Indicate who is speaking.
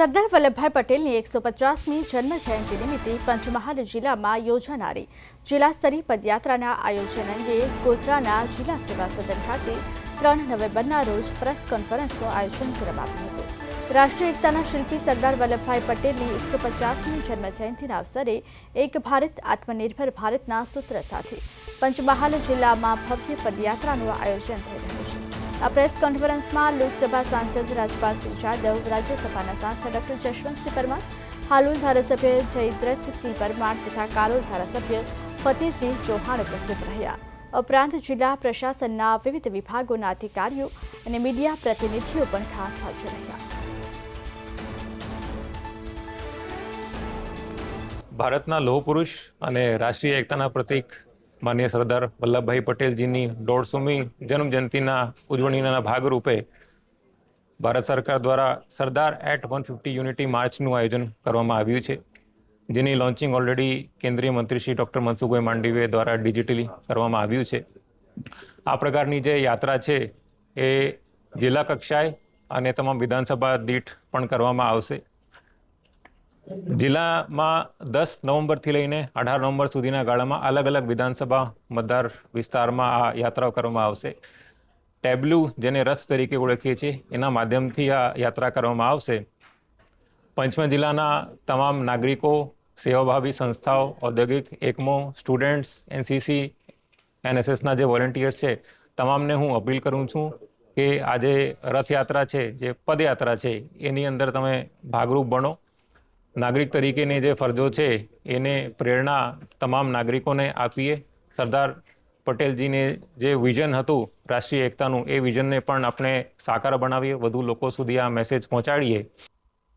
Speaker 1: સરદાર વલ્લભભાઈ પટેલની એકસો પચાસમી જન્મ જયંતિ નિમિત્તે પંચમહાલ જિલ્લામાં યોજાનારી જિલ્લા સ્તરીય પદયાત્રાના આયોજન અંગે ગોધરાના જિલ્લા સેવા સદન ખાતે ત્રણ નવેમ્બરના રોજ પ્રેસ કોન્ફરન્સનું આયોજન કરવામાં આવ્યું હતું. રાષ્ટ્રીય એકતાના શિલ્પી સરદાર વલ્લભભાઈ પટેલની એકસો પચાસમી જન્મ જયંતિના અવસરે એક ભારત આત્મનિર્ભર ભારતના સૂત્ર સાથે પંચમહાલ જિલ્લામાં ભવ્ય પદયાત્રાનું આયોજન થઈ રહ્યું છે. આ પ્રેસ કોન્ફરન્સમાં લોકસભા સાંસદ રાજપાલસિંહ જાદવ રાજ્યસભાના સાંસદ ડોક્ટર જશવંતસિંહ પરમાર, હાલોલ ધારાસભ્ય જયદ્રથસિંહ પરમાર તથા કાલોલ ધારાસભ્ય ફતેહસિંહ ચૌહાણ ઉપસ્થિત રહ્યા. ઉપરાંત જિલ્લા પ્રશાસનના વિવિધ વિભાગોના અધિકારીઓ અને મીડિયા પ્રતિનિધિઓ પણ ખાસ હાજર રહ્યા.
Speaker 2: ભારતના લોહ પુરુષ અને રાષ્ટ્રીય એકતાના પ્રતીક માન્ય સરદાર વલ્લભભાઈ પટેલજીની દોઢસોમી જન્મજયંતિના ઉજવણીના ભાગરૂપે ભારત સરકાર દ્વારા Sardar at one fifty unity માર્ચનું આયોજન કરવામાં આવ્યું છે, જેની લોન્ચિંગ ઓલરેડી કેન્દ્રીય મંત્રી શ્રી ડૉક્ટર મનસુખભાઈ માંડવીએ દ્વારા ડિજિટલી કરવામાં આવ્યું છે. આ પ્રકારની જે યાત્રા છે એ જિલ્લા કક્ષાએ અને તમામ વિધાનસભા દીઠ પણ કરવામાં આવશે. જિલ્લામાં દસ નવેમ્બરથી લઈને અઢાર નવેમ્બર સુધીના ગાળામાં અલગ અલગ વિધાનસભા મતદાર વિસ્તારમાં આ યાત્રા કરવામાં આવશે. ટેબ્લુ, જેને રથ તરીકે ઓળખીએ છીએ, એના માધ્યમથી આ યાત્રા કરવામાં આવશે. પંચમહાલ જિલ્લાના તમામ નાગરિકો, સેવાભાવી સંસ્થાઓ, ઔદ્યોગિક એકમો, સ્ટુડન્ટ્સ, એનસીસી, એનએસએસના જે વોલેન્ટિયર્સ છે, તમામને હું અપીલ કરું છું કે આજે રથયાત્રા છે, જે પદયાત્રા છે, એની અંદર તમે ભાગરૂપ બનો. નાગરિક તરીકેની જે ફરજો છે, એને પ્રેરણા તમામ નાગરિકોને આપીએ. સરદાર પટેલજીને જે વિઝન હતું રાષ્ટ્રીય એકતાનું, એ વિઝનને પણ આપણે સાકાર બનાવીએ, વધુ લોકો સુધી આ મેસેજ પહોંચાડીએ.